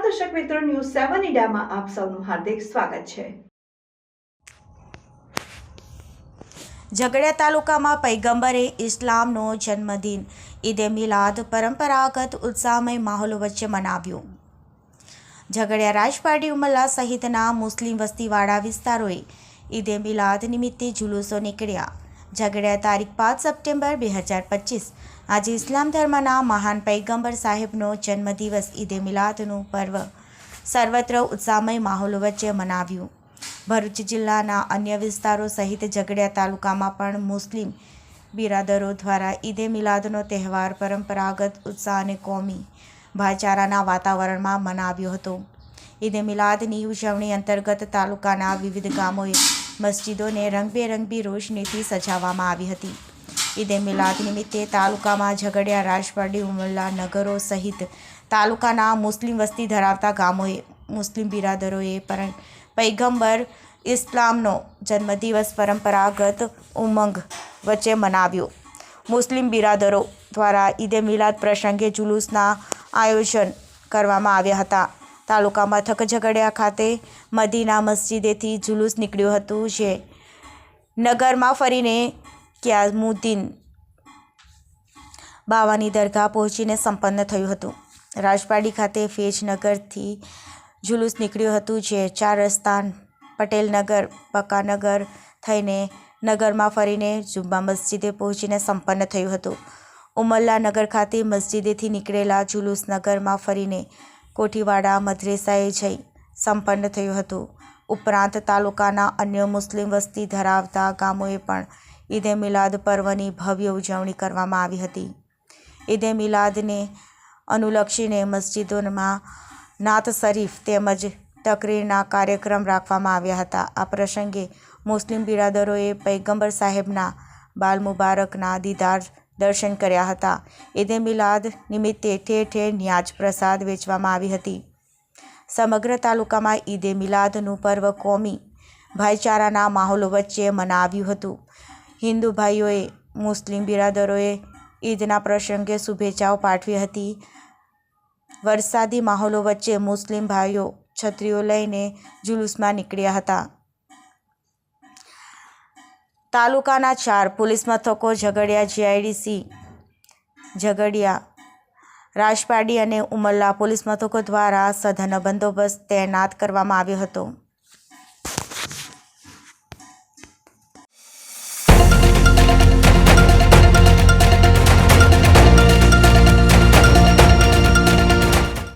દર્શક મિત્રો, ન્યૂઝ સેવન ઇન્ડિયામાં આપ સૌનું હાર્દિક સ્વાગત છે. ઝઘડિયા તાલુકામાં પૈગંબરે ઇસ્લામનો જન્મદિન, ઈદે મિલાદ પરંપરાગત ઉત્સાહમય માહોલ વચ્ચે મનાવ્યો. ઝઘડિયા રાજપાડી ઉમલ્લા સહિતના મુસ્લિમ વસ્તીવાળા વિસ્તારોએ ઈદે મિલાદ નિમિત્તે જુલુસો નીકળ્યા. ઝઘડિયા તારીખ પાંચ સપ્ટેમ્બર બે હજાર પચીસ. આજે ઇસ્લામ ધર્મના મહાન પૈગંબર સાહેબનો જન્મદિવસ, ઈદે મિલાદનું પર્વ. સર્વત્ર ઉત્સાહમય માહોલ વચ્ચે મનાવ્યું. ભરૂચ જિલ્લાના અન્ય વિસ્તારો સહિત ઝઘડિયા તાલુકામાં પણ મુસ્લિમ બિરાદરો દ્વારા ઈદે મિલાદનો તહેવાર પરંપરાગત ઉત્સાહ અને કોમી ભાઈચારાના વાતાવરણમાં મનાવ્યો હતો. ઈદે મિલાદની ઉજવણી અંતર્ગત તાલુકાના વિવિધ ગામોએ મસ્જિદોને રંગબેરંગી રોશનીથી સજાવવામાં આવી હતી. ઈદે મિલાદ નિમિત્તે તાલુકામાં ઝઘડિયા રાજપાડી ઉમલ્લા નગરો સહિત તાલુકાના મુસ્લિમ વસ્તી ધરાવતા ગામોએ મુસ્લિમ બિરાદરોએ પૈગંબર ઇસ્લામનો જન્મદિવસ પરંપરાગત ઉમંગ વચ્ચે મનાવ્યો. મુસ્લિમ બિરાદરો દ્વારા ઈદે મિલાદ પ્રસંગે જુલુસના આયોજન કરવામાં આવ્યા હતા. તાલુકા મથક ઝઘડિયા ખાતે મદીના મસ્જિદેથી જુલુસ નીકળ્યું હતું જે નગરમાં ફરીને ક્યામુદ્દીન બાવાની દરગાહ પહોંચીને સંપન્ન થયું હતું. રાજપાડી ખાતે ફેજનગરથી જુલુસ નીકળ્યું હતું જે ચાર રસ્તાન પટેલનગર, બકાનગર થઈને નગરમાં ફરીને જુમ્મા મસ્જિદે પહોંચીને સંપન્ન થયું હતું. ઉમલ્લા નગર ખાતે મસ્જિદેથી નીકળેલા જુલુસ નગરમાં ફરીને કોઠીવાડા મદ્રેસાએ જઈ સંપન્ન થયું હતું. ઉપરાંત તાલુકાના અન્ય મુસ્લિમ વસ્તી ધરાવતા ગામોએ પણ ઈદે મિલાદ પર્વની ભવ્ય ઉજવણી કરવામાં આવી હતી. ઈદે મિલાદને અનુલક્ષીને મસ્જિદોમાં નાત શરીફ તેમજ તકરીરના કાર્યક્રમ રાખવામાં આવ્યા હતા. આ પ્રસંગે મુસ્લિમ બિરાદરોએ પૈગંબર સાહેબના બાલ મુબારકના દીદાર દર્શન કર્યા હતા. ઈદે મિલાદ નિમિત્તે ઠેર ઠેર ન્યાજ પ્રસાદ વેચવામાં આવી હતી. સમગ્ર તાલુકામાં ઈદે મિલાદનું પર્વ કોમી ભાઈચારાના માહોલ વચ્ચે મનાવ્યું હતું. હિન્દુ ભાઈઓએ, મુસ્લિમ બિરાદરોએ ઈદના પ્રસંગે શુભેચ્છાઓ પાઠવી હતી. વરસાદી માહોલો વચ્ચે મુસ્લિમ ભાઈઓ છત્રીઓ લઈને જુલુસમાં નીકળ્યા હતા. તાલુકાના ચાર પોલીસ મથકો ઝઘડિયા, જીઆઈડીસી, ઝઘડિયા, રાજપાડી અને ઉમરલા પોલીસ મથકો દ્વારા સઘન બંદોબસ્ત તૈનાત કરવામાં આવ્યો હતો.